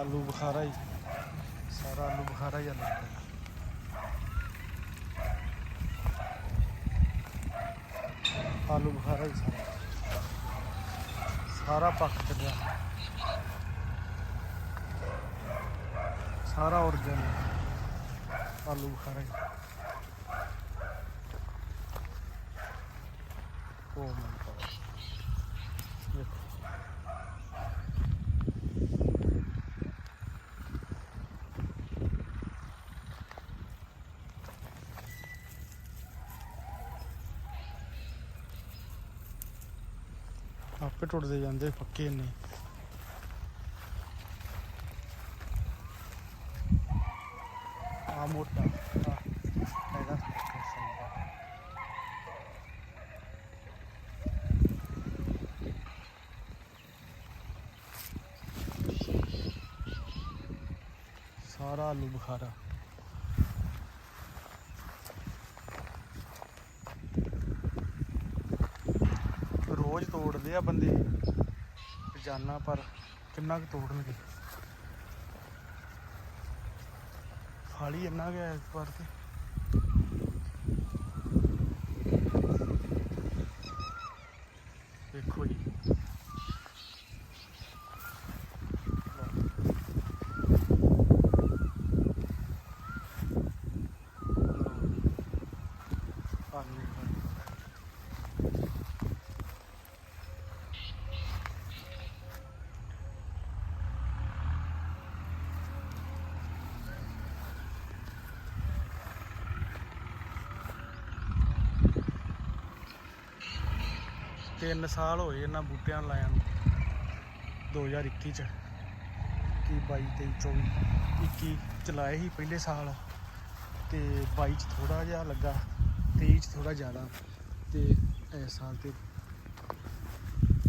ਆਲੂ ਬੁਖਾਰਾ ਹੀ। ਸਾਰਾ ਆਲੂ ਬੁਖਾਰਾ ਹੀ ਆਲੂ ਬੁਖਾਰਾ। ਆਲੂ ਬੁਖਾਰਾ ਹੀ ਸਾਰਾ। ਸਾਰਾ ਪੱਕ ਚੱਲਿਆ ਸਾਰਾ ਔਰਗੈਨਿਕ ਆਲੂ ਬੁਖਾਰਾ ਹੀ। ਓ ਮਾਈ ਗॉड ਦੇਖੋ ਆਪੇ ਟੁੱਟਦੇ ਜਾਂਦੇ ਪੱਕੇ ਨੇ ਆ ਮੋਟਾ ਹੈਗਾ। ਸਾਰਾ ਆਲੂ ਬੁਖਾਰਾ ਰੋਜ਼ ਤੋੜਦੇ ਆ ਬੰਦੇ ਜਾਨਾ ਪਰ ਕਿੰਨਾ ਕੁ ਤੋੜਨਗੇ। ਫਾਲੀ ਇੰਨਾ ਗਿਆ ਇਸ ਵਾਰ ਤੇ। ਤਿੰਨ ਸਾਲ ਹੋਏ ਇਹਨਾਂ ਬੂਟਿਆਂ ਲਾਇਆ ਨੂੰ। 2021 ਚ। ਕਿ 22 23 24 21 ਚ ਲਾਏ ਸੀ ਪਹਿਲੇ ਸਾਲ। ਤੇ 22 ਚ ਥੋੜਾ ਜਿਹਾ ਲੱਗਾ 23 ਚ ਥੋੜਾ ਜ਼ਿਆਦਾ। ਤੇ ਇਸ ਸਾਲ ਤੇ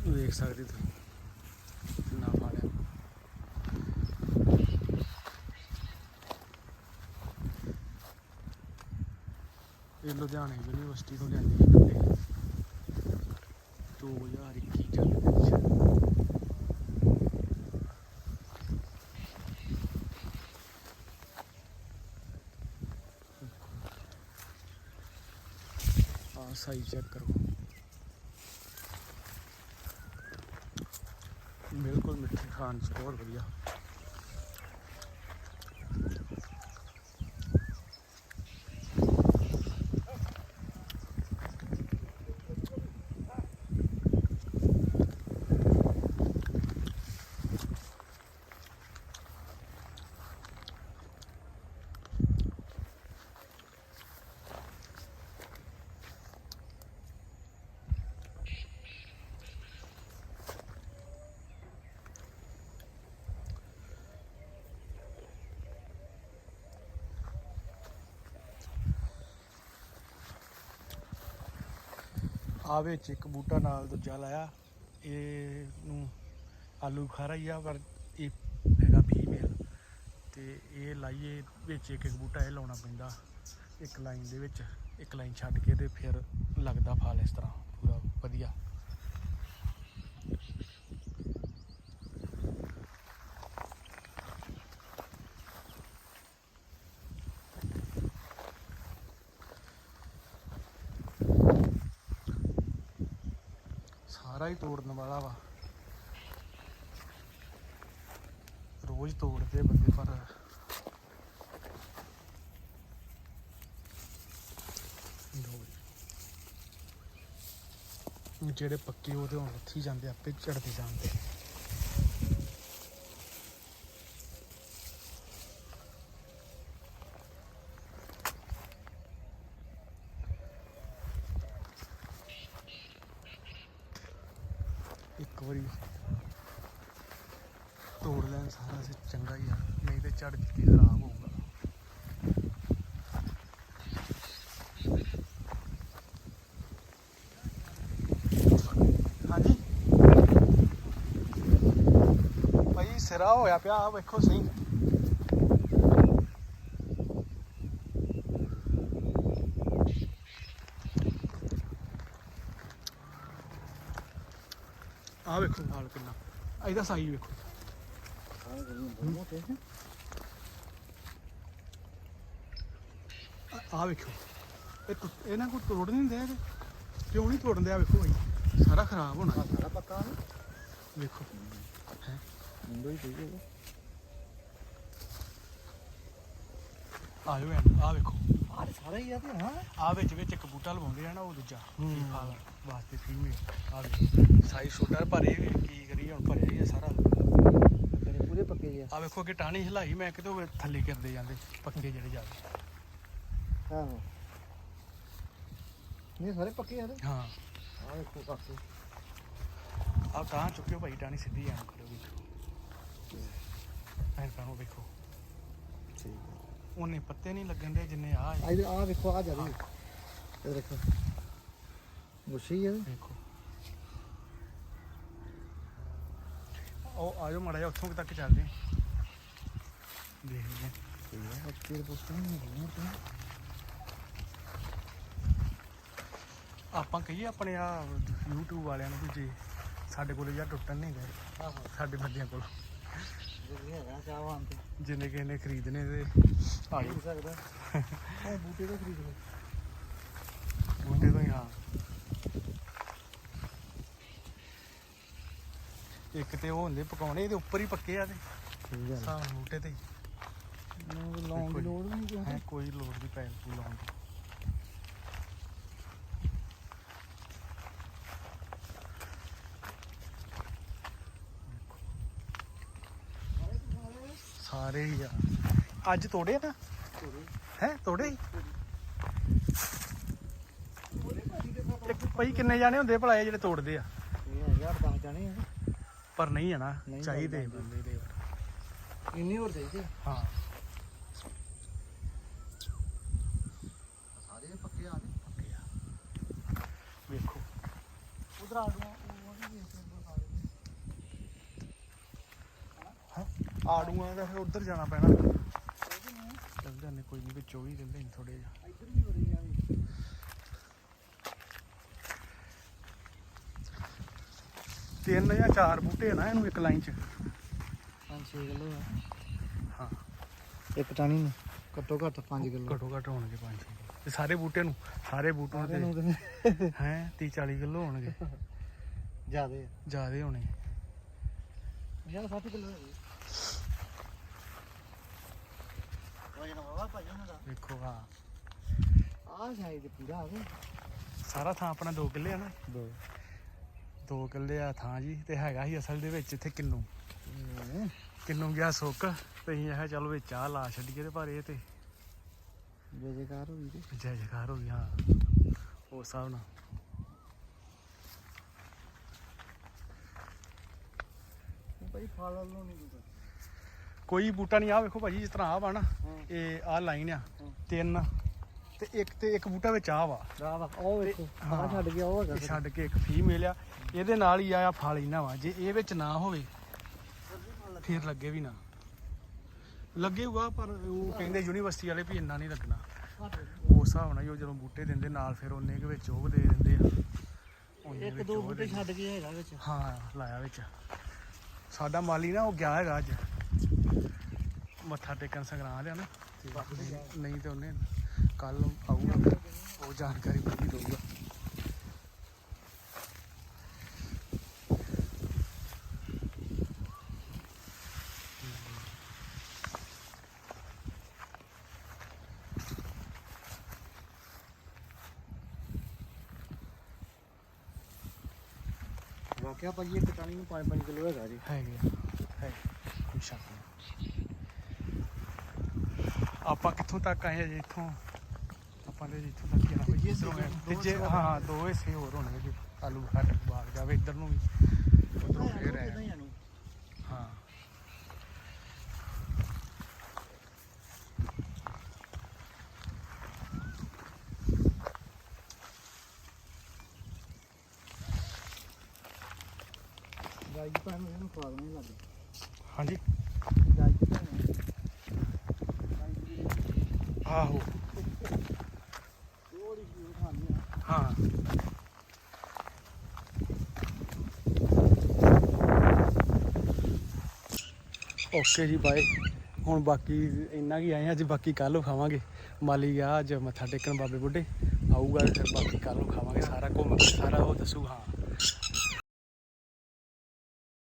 ਵੇਖ ਸਕਦੇ ਤੁਸੀਂ। ਕਿੰਨਾ ਫਾਲਿਆ ਇਹ ਲੁਧਿਆਣਾ ਯੂਨੀਵਰਸਿਟੀ ਤੋਂ ਲਿਆਂਦੇ 2021 ਚ ਦੇ ਵਿੱਚ ਆ ਸਾਈਜ਼ ਚੈੱਕ ਕਰੋ ਬਿਲਕੁਲ ਮਿੱਠੇ ਖਾਣ ਚ ਬਹੁਤ ਵਧੀਆ ਆ ਵਿੱਚ ਇੱਕ ਬੂਟਾ ਨਾਲ ਦੂਜਾ ਲਾਇਆ। ਇਹ ਨੂੰ ਆਲੂ ਬੁਖਾਰਾ ਹੀ ਆ, ਪਰ ਇਹ ਹੈਗਾ ਫੀਮੇਲ। ਤੇ ਇਹ ਲਾਈਏ ਵਿੱਚ ਇੱਕ ਇੱਕ ਬੂਟਾ, ਇਹ ਲਾਉਣਾ ਪੈਂਦਾ ਇੱਕ ਲਾਈਨ ਦੇ ਵਿੱਚ, ਇੱਕ ਲਾਈਨ ਛੱਡ ਕੇ ਤੇ ਫਿਰ ਲੱਗਦਾ ਫਲ ਇਸ ਤਰ੍ਹਾਂ। ਪੂਰਾ ਵਧੀਆ। ਸਾਰਾ ਹੀ ਤੋੜਨ ਵਾਲਾ ਵਾ। ਰੋਜ਼ ਤੋੜਦੇ ਬੰਦੇ ਪਰ। ਜਿਹੜੇ ਪੱਕੇ ਉਹਦੇ ਹੁਣ ਉੱਥੀ ਜਾਂਦੇ ਆਪੇ ਚੜਦੇ ਜਾਂਦੇ ਇੱਕ ਵਾਰੀ ਤੋੜ ਲੈਣ ਸਾਰਾ ਸੇ ਚੰਗਾ ਹੀ ਆ ਨਹੀਂ ਤੇ ਝੜ ਕੇ ਖਰਾਬ ਹੋਊਗਾ ਹਾਂਜੀ ਭਾਈ ਸਿਰਾ ਹੋਇਆ ਪਿਆ ਆ ਵੇਖੋ ਸਹੀ ਵੇਖੋ ਹਾਲ ਕਿੰਨਾ। ਇਹਦਾ ਸਾਈ ਵੇਖੋ। ਆ ਵੇਖੋ। ਇਹ ਟੁੱਟ- ਇਹਨਾਂ ਕੋ ਤੋੜ ਨਹੀਂ ਦਿਆ ਇਹਦੇ। ਕਿਉਂ ਨਹੀਂ ਤੋੜਨ ਦਿਆ ਵੇਖੋ ਭਾਈ ਸਾਰਾ ਖਰਾਬ ਹੋਣਾ। ਸਾਰਾ ਪੱਕਾ ਨਾ। ਵੇਖੋ। ਮੁੰਡੋ ਹੀ ਠੀਕ ਹੈ ਆਇਓ ਐਨ ਆ ਵੇਖੋ। ਆਹ ਸਾਰਾ ਹੀ ਆ ਤੇ ਹਾਂ ਆ ਵਿੱਚ ਵਿੱਚ ਇੱਕ ਬੂਟਾ ਲਵਾਉਂਦੇ ਆ ਨਾ ਉਹ ਦੂਜਾ। ਫਲ ਵਾਸਤੇ ਫੀਮੇਲ ਆ ਵੇਖੋ। ਸਾਈਜ਼ ਛੋਟਾ ਪਰ ਇਹ ਵੀ ਕੀ ਕਰੀਏ ਹੁਣ ਭਰਿਆ ਹੀ ਆ ਸਾਰਾ। ਤੇਰੇ ਪੂਰੇ ਪੱਕੇ ਜੀ ਆ। ਵੇਖੋ ਕਿ ਟਾਣੀ ਹਿਲਾਈ ਮੈਂ ਕਿਤੇ ਉਹ ਥੱਲੇ ਕਰਦੇ ਜਾਂਦੇ ਪੱਕੇ ਜਿਹੜੇ ਜਾਂਦੇ ਆਹੋ। ਨਹੀਂ ਸਾਰੇ ਪੱਕੇ ਆ ਤੇ। ਹਾਂ। ਆਹ ਵੇਖੋ ਕਾਕੇ। ਆ ਤਾਂ ਚੁੱਕਿਓ ਭਾਈ ਟਾਣੀ ਸਿੱਧੀ ਐਂ ਕਰੋ ਵੇਖੋ। ਐਂ ਕਰੋ ਵੇਖੋ। ਠੀਕ। ਉਹਨੇ ਪੱਤੇ ਨਹੀਂ ਲੱਗਣ ਦੇ ਜਿੰਨੇ ਆ ਆ ਇਧਰ ਆ ਵੇਖੋ ਆ ਜਾ ਰਹੀ ਇਧਰ ਦੇਖੋ। ਗੁੱਸੀ ਹੈ ਵੇਖੋ ਉਹ ਆਜੋ ਮੜਾ ਜਾ ਉੱਥੋਂ ਤੱਕ ਚੱਲਦੇ। ਦੇਖਦੇ ਪੁੱਤ ਨਹੀਂ ਤੇ ਆਪਾਂ ਕਹੀਏ ਆਪਣੇ ਆ YouTube ਵਾਲਿਆਂ ਨੂੰ ਵੀ ਜੇ ਸਾਡੇ ਕੋਲ ਯਾਰ ਟੁੱਟਣ ਨਹੀਂ ਗਏ। ਆਹੋ। ਸਾਡੇ ਬੰਦਿਆਂ ਕੋਲ। ਜੇ ਹੈਗਾ ਚਾਹਵਾਨ ਤੇ ਜਿੰਨੇ ਕਿਸੇ ਨੇ ਖਰੀਦਣੇ ਤੇ ਆਈ ਹੋ ਸਕਦਾ। ਉਹ ਬੂਟੇ ਤੋਂ ਖਰੀਦ ਲਓ ਬੂਟੇ ਤੋਂ ਹੀ ਹਾਂ। ਇੱਕ ਤੇ ਉਹ ਹੁੰਦੇ ਪਕਾਉਣੇ ਇਹਦੇ ਉੱਪਰ ਹੀ ਪੱਕੇ ਆ ਤੇ। ਠੀਕ ਹੈ ਸਾਹ ਬੂਟੇ ਤੇ ਦੀ ਲੋੜ ਨਹੀਂ ਕੋਈ ਲੋੜ ਨਹੀਂ ਪੈਣ ਪੂ ਲਾਉਣ ਦੀ। ਸਾਰੇ ਹੀ ਆ। ਅੱਜ ਤੋੜੇ ਨਾ? ਹੈ ਤੋੜੇ? ਇੱਕ ਭਾਈ ਕਿੰਨੇ ਜਾਣੇ ਹੁੰਦੇ ਭਲਾ ਇਹ ਜਿਹੜੇ ਤੋੜਦੇ ਆ? ਜਾਣੇ ਪਰ ਨਹੀਂ ਆ ਨਾ ਨਹੀਂ ਚਾਹੀਦੇ। ਬੰਦੇ ਦੇ ਇੰਨੇ ਹੋਰ ਚਾਹੀਦੇ ਹਾਂ। ਸਾਰੇ ਪੱਕੇ ਆ। ਆ। ਵੇਖੋ। ਉਧਰ ਆ ਜਾਓ ਉਹ ਵੀ ਵੇਖ ਲੈਂਦੇ ਸਾਰੇ ਆੜੂਆਂ ਦਾ ਫਿਰ ਉਧਰ ਜਾਣਾ ਪੈਣਾ। ਚੱਲ ਜਾਂਦੇ ਕੋਈ ਨਹੀਂ ਵਿੱਚੋਂ ਵੀ ਰਹਿੰਦੇ ਨੇ ਥੋੜੇ ਜਿਹਾ। ਇੱਧਰ ਵੀ ਹੋ ਰਹੀ ਆ ਵੀ ਤਿੰਨ ਜਾਂ ਚਾਰ ਬੂਟੇ ਨਾ ਇਹਨੂੰ ਇੱਕ ਲਾਈਨ 'ਚ। 5-6 ਕਿਲੋ ਹਾਂ। ਇੱਕ ਟਾਣੀ ਨੂੰ ਘੱਟੋ ਘੱਟ 5 ਕਿਲੋ। ਘਟੋ ਘਟ ਹੋਣਗੇ ਪੰਜ ਛੇ ਤੇ ਸਾਰੇ ਬੂਟੇ ਨੂੰ ਸਾਰੇ ਤੇ ਤੇ ਹੈ 30 40 ਕਿਲੋ ਹੋਣਗੇ। ਜ਼ਿਆਦੇ ਜ਼ਿਆਦੇ ਹੋਣੇ। ਯਾਰ 60 ਕਿਲੋ ਹੈ ਵਜਨ ਬਾਬਾ ਭਾਈ ਉਹਨਾਂ ਦਾ ਵੇਖੋ ਹਾਂ। ਆਹ ਸ਼ਾਇਦ ਪੂਰਾ ਆ ਗਿਆ। ਸਾਰਾ ਥਾਂ ਆਪਣਾ 2 ਕਿੱਲੇ ਆ ਨਾ? ਦੋ। 2 ਕਿੱਲੇ ਆ ਥਾਂ ਜੀ ਤੇ ਹੈਗਾ ਹੀ ਅਸਲ ਦੇ ਵਿੱਚ ਇੱਥੇ ਕਿੰਨੂ। ਕਿੰਨੂ ਗਿਆ ਸੁੱਕ ਤੇ ਅਸੀਂ ਇਹ ਚੱਲ ਵਿੱਚ ਆ ਲਾ ਛੱਡੀਏ ਤੇ ਪਰ ਇਹ ਤੇ। ਜੇ ਜੇਕਾਰ ਹੋਈ ਤੇ। ਜੈ ਜੈਕਾਰ ਹੋ ਗਈ ਹਾਂ। ਉਸ ਹਿਸਾਬ ਨਾਲ। ਭਾਈ ਫਲ ਵੱਲੋਂ ਨਹੀਂ ਕੋਈ ਕੋਈ ਬੂਟਾ ਨਹੀਂ ਆ ਵੇਖੋ ਭਾਜੀ ਜਿਸ ਤਰ੍ਹਾਂ ਆ ਵਾ ਨਾ ਇਹ ਆ ਲਾਈਨ ਆ। ਤਿੰਨ ਤੇ ਇੱਕ ਤੇ ਇੱਕ ਬੂਟਾ ਵਿੱਚ ਆ ਵਾ। ਰਾਹ ਵਾ ਉਹ ਵੇਖੋ। ਆਹ ਛੱਡ ਗਿਆ ਉਹ ਹੈਗਾ ਇਹ ਛੱਡ ਕੇ ਇੱਕ ਫੀਮੇਲ ਆ ਇਹਦੇ ਨਾਲ ਹੀ ਆ ਫਲ ਇਹਨਾਂ ਵਾ ਜੇ ਇਹ ਵਿੱਚ ਨਾ ਹੋਵੇ ਫਿਰ ਲੱਗੇ ਵੀ ਨਾ। ਲੱਗੇਗਾ ਪਰ ਉਹ ਕਹਿੰਦੇ ਯੂਨੀਵਰਸਿਟੀ ਵਾਲੇ ਵੀ ਇੰਨਾ ਨਹੀਂ ਲੱਗਣਾ। ਉਸ ਹਿਸਾਬ ਨਾਲ ਹੀ ਉਹ ਜਦੋਂ ਬੂਟੇ ਦਿੰਦੇ ਨਾਲ ਫਿਰ ਉਹਨੇ ਕੁ ਵਿੱਚ ਉਹ ਦੇ ਦਿੰਦੇ ਆ। ਇੱਕ ਦੋ ਬੂਟੇ ਛੱਡ ਕੇ ਹੈਗਾ ਵਿੱਚ। ਹਾਂ ਲਾਇਆ ਵਿੱਚ। ਸਾਡਾ ਮਾਲੀ ਨਾ ਉਹ ਗਿਆ ਹੈਗਾ ਅੱਜ। ਮੱਥਾ ਟੇਕਣ ਸੰਗਰਾਂ ਲਿਆ ਨਾ ਤੇ ਨਹੀਂ- ਤੇ ਉਹਨੇ ਕੱਲ ਆਊਗਾ ਉਹ ਜਾਣਕਾਰੀ ਪੂਰੀ ਦਊਗਾ। ਵਾਕਿਆ ਭਾਈ ਇੱਕ ਟਾਣੀ ਨੂੰ 5-5 ਕਿਲੋ ਹੈਗਾ ਜੀ। ਹੈਗੇ ਆ, ਹੈ ਕੋਈ ਸ਼ੱਕ ਨਹੀਂ ਆਪਾਂ ਕਿੱਥੋਂ ਤੱਕ ਆਏ ਜੀ ਇੱਥੋਂ? ਆਪਾਂ ਦੇ ਜਿੱਥੋਂ ਤੱਕ ਇੱਧਰੋਂ। ਚੋਂ ਦੋ ਤੀਜੇ ਹਿੱਸੇ ਹਾਂ ਹਾਂ, ਦੋ ਹਿੱਸੇ ਹੋਰ ਹੋਣਗੇ ਜੀ। ਆਲੂ ਫਾਟਕ ਬਾਗ ਜਾਵੇ ਇੱਧਰ ਨੂੰ ਵੀ। ਉਧਰੋਂ ਫੇਰ ਆਏ ਹਾਂ ਗਾਈ ਭਾਵੇਂ ਮੈਨੂੰ ਖਵਾ ਦੇਣੀ ਲੱਗ ਹਾਂਜੀ ਗਾਈ ਭਾਵੇਂ ਆਹੋ। ਥੋੜੀ ਜਿਹੀ ਖਾਣੀ ਹਾਂ। ਓਕੇ ਜੀ, ਬਾਏ। ਹੁਣ ਬਾਕੀ ਇੰਨਾ ਕੀ ਆਏ ਹਾਂ ਅੱਜ ਬਾਕੀ ਕੱਲ ਨੂੰ ਖਾਵਾਂਗੇ। ਮਾਲੀ ਗਿਆ ਅੱਜ ਮੱਥਾ ਟੇਕਣ ਬਾਬੇ ਬੁੱਢੇ। ਆਊਗਾ ਫਿਰ ਬਾਕੀ ਕੱਲ ਨੂੰ ਖਾਵਾਂਗੇ। ਸਾਰਾ ਘੁੰਮ ਸਾਰਾ ਉਹ ਦੱਸੂ, ਹਾਂ।